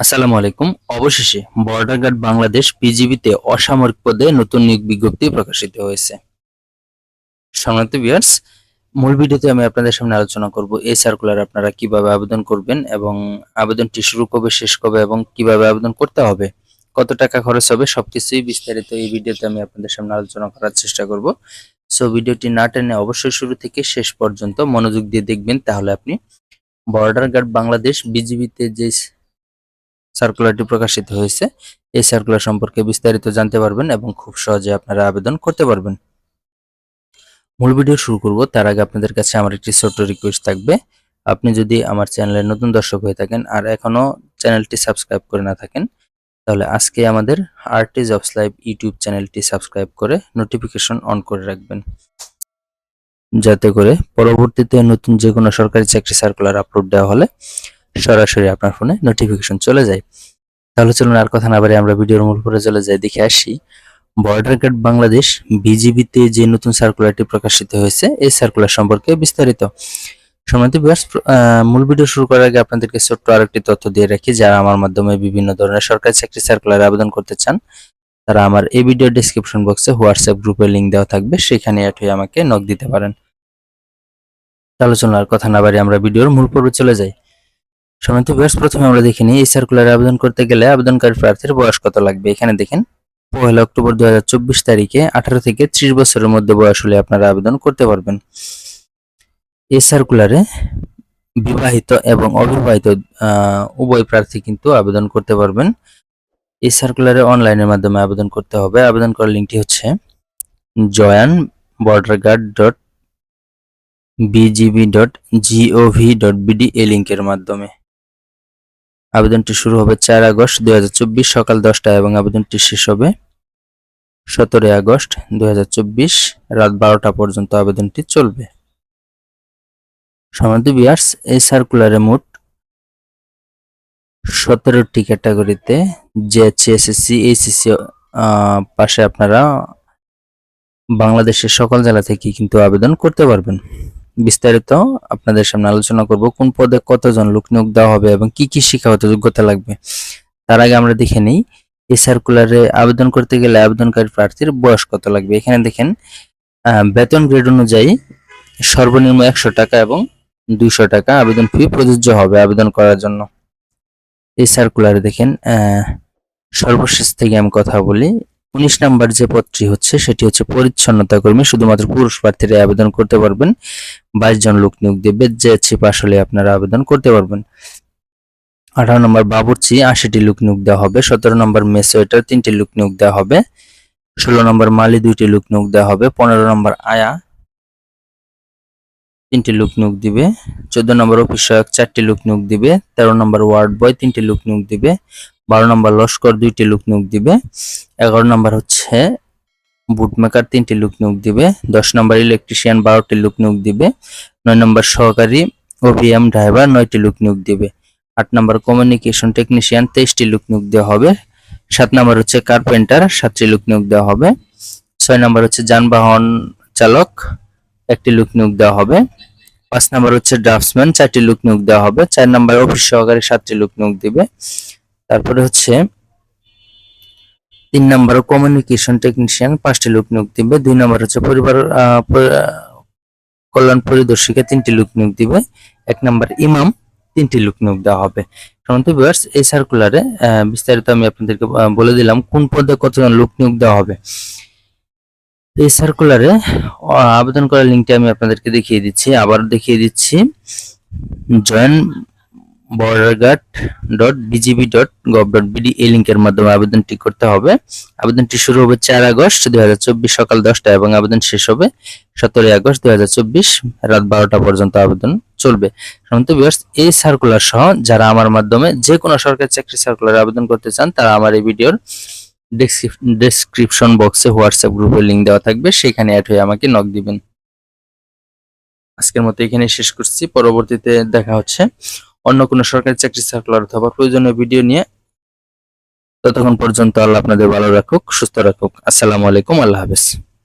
আসসালামু আলাইকুম। অবশেষে বর্ডার গার্ড বাংলাদেশ পিজিবিতে অসামরিক পদে নতুন নিয়োগ বিজ্ঞপ্তি প্রকাশিত হয়েছে। সম্মানিত ভিউয়ার্স মূল ভিডিওতে আমি আপনাদের সামনে আলোচনা করব এই সার্কুলার আপনারা কীভাবে আবেদন করবেন এবং আবেদনটি শুরু কবে, শেষ কবে এবং কীভাবে আবেদন করতে হবে, কত টাকা খরচ হবে সবকিছুই বিস্তারিত এই ভিডিওতে আমি আপনাদের সামনে আলোচনা করার চেষ্টা করব। সো ভিডিওটি না টেনে অবশ্যই শুরু থেকে শেষ পর্যন্ত মনোযোগ দিয়ে দেখবেন, তাহলে আপনি বর্ডার গার্ড বাংলাদেশ বিজিবিতে যে সার্কুলারটি প্রকাশিত হয়েছে। এই সার্কুলার সম্পর্কে বিস্তারিত জানতে পারবেন এবং খুব সহজে আপনারা আবেদন করতে পারবেন। মূল ভিডিও শুরু করব, তার আগে আপনাদের কাছে আমার একটি ছোট্ট রিকোয়েস্ট থাকবে। আপনি যদি আমার চ্যানেলের নতুন দর্শক হয়ে থাকেন আর এখনও চ্যানেলটি সাবস্ক্রাইব করে না থাকেন, তাহলে আজকে আমাদের আরটি জবস লাইভ ইউটিউব চ্যানেলটি সাবস্ক্রাইব করে নোটিফিকেশন অন করে রাখবেন। যাতে করে পরবর্তীতে নতুন যে কোনো সরকারি চাকরি সার্কুলার আপলোড দেওয়া হলে সরাসরি আপনার ফোনে নোটিফিকেশন চলে যায়। তাহলে চলুন আর কথা না বাড়ি আমরা ভিডিওর মূল পরে চলে যাই। দেখে আসি বর্ডার গার্ড বাংলাদেশ বিজিবিতে যে নতুন সার্কুলারটি প্রকাশিত হয়েছে, এই সার্কুলার সম্পর্কে বিস্তারিত। সম্মানিত বিয়ার্স মূল ভিডিও শুরু করার আগে আপনাদেরকে ছোট্ট আরেকটি তথ্য দিয়ে রাখি। যারা আমার মাধ্যমে বিভিন্ন ধরনের সরকারি চাকরি সার্কুলার আবেদন করতে চান, তারা আমার এই ভিডিও ডেসক্রিপশন বক্সে হোয়াটসঅ্যাপ গ্রুপের লিংক দেওয়া থাকবে। সেখানে অ্যাড হয়ে আমাকে নক দিতে পারেন। আর কথা না বাড়ি আমরা ভিডিওর মূল পর্বে চলে যাই। সমিত ভিউয়ার্স প্রথমে আমরা দেখিনি। এই সার্কুলারে আবেদন করতে গেলে আবেদনকারী প্রার্থীর বয়স কত লাগবে? এখানে দেখেন, পহেলা অক্টোবর দু হাজার চব্বিশ তারিখে আঠারো থেকে ত্রিশ বছরের মধ্যে বয়স হলে আপনারা আবেদন করতে পারবেন। এই সার্কুলারে বিবাহিত এবং অবিবাহিত উভয় প্রার্থী কিন্তু আবেদন করতে পারবেন। এই সার্কুলারে অনলাইনের মাধ্যমে আবেদন করতে হবে। আবেদন করার লিঙ্কটি হচ্ছে join border guard dot BGB dot G O V dot BD এই লিঙ্কের মাধ্যমে। আবেদনটি শুরু হবে চার আগস্ট দুই সকাল দশটায় এবং আবেদনটি শেষ হবে সতেরোই আগস্ট দুই রাত বারোটা পর্যন্ত আবেদনটি চলবে। সমান্ত বিয়ার্স এই সার্কুলারে মোট সতেরোটি ক্যাটাগরিতে জেএসসি এসএসসি এইচএসসি পাশে আপনারা বাংলাদেশের সকল জেলা থেকে কিন্তু আবেদন করতে পারবেন। বিস্তারিত আপনাদের সামনে আলোচনা করব, কোন পদে কতজন লোক নিয়োগ দেওয়া হবে এবং কি কি শিক্ষাগত যোগ্যতা লাগবে। তার আগে আমরা দেখে নিই, এই সার্কুলারে আবেদন করতে গেলে আবেদনকারী প্রার্থীর বয়স কত লাগবে? এখানে দেখেন বেতন গ্রেড অনুযায়ী সর্বনিম্ন একশো টাকা এবং দুইশো টাকা আবেদন ফি প্রযোজ্য হবে আবেদন করার জন্য। এই সার্কুলারে দেখেন সর্বশেষ থেকে আমি কথা বলি উনিশ নাম্বার যে পদটি হচ্ছে, সেটি হচ্ছে পরিচ্ছন্নতা কর্মী। শুধুমাত্র পুরুষ প্রার্থীরা আবেদন করতে পারবেন। বাইশ জন লোক নিয়োগ দেবে, যে পাস হলে আপনারা আবেদন করতে পারবেন। আঠারো নম্বর, বাবুর্চি, আশিটি লোক নিয়োগ দেওয়া হবে। সতেরো নম্বর, মেসোয়েটার, তিনটি লোক নিয়োগ দেওয়া হবে। ষোলো নম্বর, মালি, দুইটি লোক নিয়োগ দেওয়া হবে। পনেরো নম্বর, আয়া, তিনটি লোক নিয়োগ দিবে। চোদ্দ নম্বর অফিস সহায়ক চারটি লোক নিয়োগ দিবে। তেরো নম্বর, ওয়ার্ড বয়, তিনটি লোক নিয়োগ দিবে। বারো নম্বর লস্কর দুইটি লোক নিয়োগ দিবে। এগারো নম্বর হচ্ছে বুট মেকার তিনটি লোক দিবে। দশ নম্বর ইলেকট্রিশিয়ান বারোটি লোক নিয়োগ দিবে। নয় নম্বর সহকারী ওভিএম ড্রাইভার নয়টি লোক নিয়োগ দিবে। আট নম্বর কমিউনিকেশন টেকনিশিয়ান তেইশটি লোক দেওয়া হবে। সাত নম্বর হচ্ছে কার্পেন্টার সাতটি লোক নিয়োগ দেওয়া হবে। ছয় নম্বর হচ্ছে যানবাহন চালক, একটি লোক নিয়োগ দেওয়া হবে। পাঁচ নম্বর হচ্ছে ড্রাফটসম্যান চারটি লোক নিয়োগ দেওয়া হবে। চার নম্বর অফিস সহকারী, সাতটি লোক নিয়োগ দিবে। তারপরে হচ্ছে তিন নম্বর কমিউনিকেশন টেকনিশিয়ান পাঁচটি লোক নিয়োগ দিবে। দুই নম্বর হচ্ছে পরিবার কল্যাণ পরিদর্শিকা, তিনটি লোক নিয়োগ দিবে। এক নম্বর ইমাম, তিনটি লোক নিয়োগ দেওয়া হবে। সমন্ত ভিউয়ার্স এই সার্কুলারে বিস্তারিত আমি আপনাদেরকে বলে দিলাম কোন পদে কতজন লোক নিয়োগ দেওয়া হবে। এই সার্কুলারে আবেদন করার লিঙ্কটি আমি আপনাদেরকে দেখিয়ে দিচ্ছি। আবার দেখিয়ে দিচ্ছি। Join border guard dot BGB dot gov dot BD এই লিঙ্কের মাধ্যমে আবেদনটি করতে হবে। আবেদনটি শুরু হবে চার আগস্ট দুই হাজার চব্বিশ সকাল দশটা এবং আবেদন শেষ হবে সতেরোই আগস্ট দুই হাজার চব্বিশ রাত বারোটা পর্যন্ত আবেদন চলবে। সমস্ত ভিউয়ার্স এই সার্কুলার সহ যারা আমার মাধ্যমে যে কোনো সরকারি চাকরি সার্কুলার আবেদন করতে চান, তারা আমার এই ভিডিওর ডেসক্রিপশন বক্সে হোয়াটসঅ্যাপ গ্রুপের লিঙ্ক দেওয়া থাকবে, সেখানে অ্যাড হয়ে আমাকে নক দিবেন। আজকের মতো এখানে শেষ করছি। পরবর্তীতে দেখা হচ্ছে। অন্য কোনো সরকারি চাকরি সার্কুলার অথবা প্রয়োজনীয় ভিডিও নিয়ে ততক্ষণ পর্যন্ত আল্লাহ আপনাদের ভালো রাখুক, সুস্থ রাখুক। আসসালামু আলাইকুম, আল্লাহ হাফেজ।